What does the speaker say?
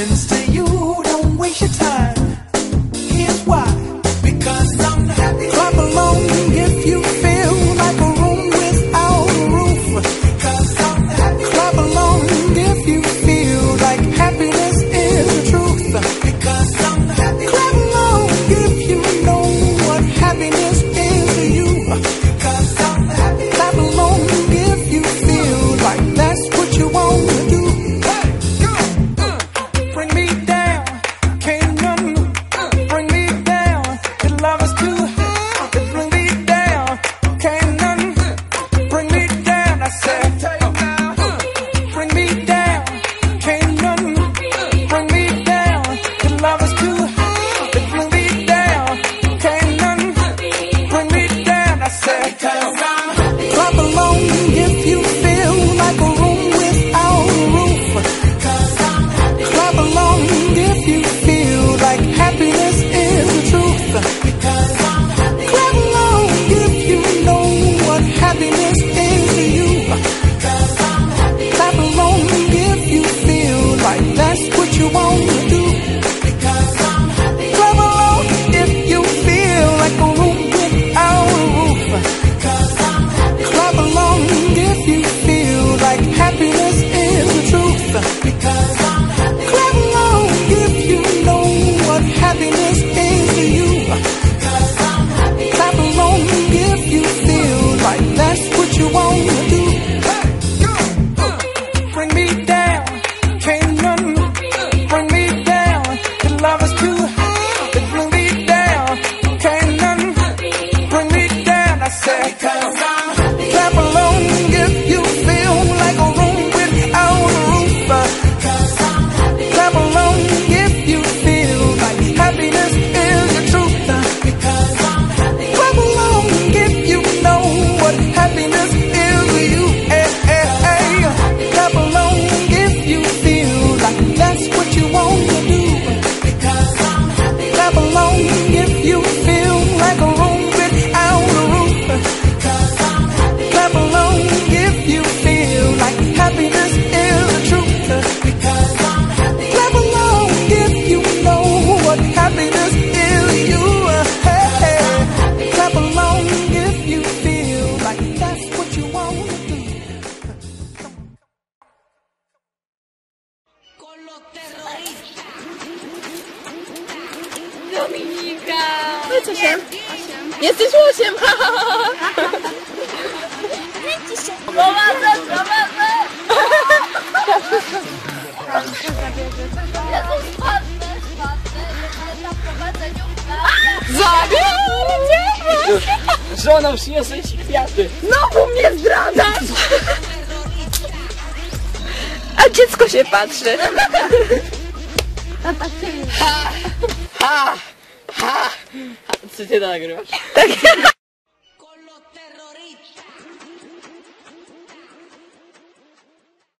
happens to Kyle. 'Cause I. terrorysta! Dominika! Wiecie się? Jesteś osiem! Kręci się! Pomadzę, pomadzę! Jezus, spadnę, spadnę! Jestem na prowadzeniu Zabiorę cię! Przyniosłeś kwiaty! No bo mnie zdradzasz! Dziecko się patrzy. Ha! Ha! Ha! Co ty nagrywasz? Tak.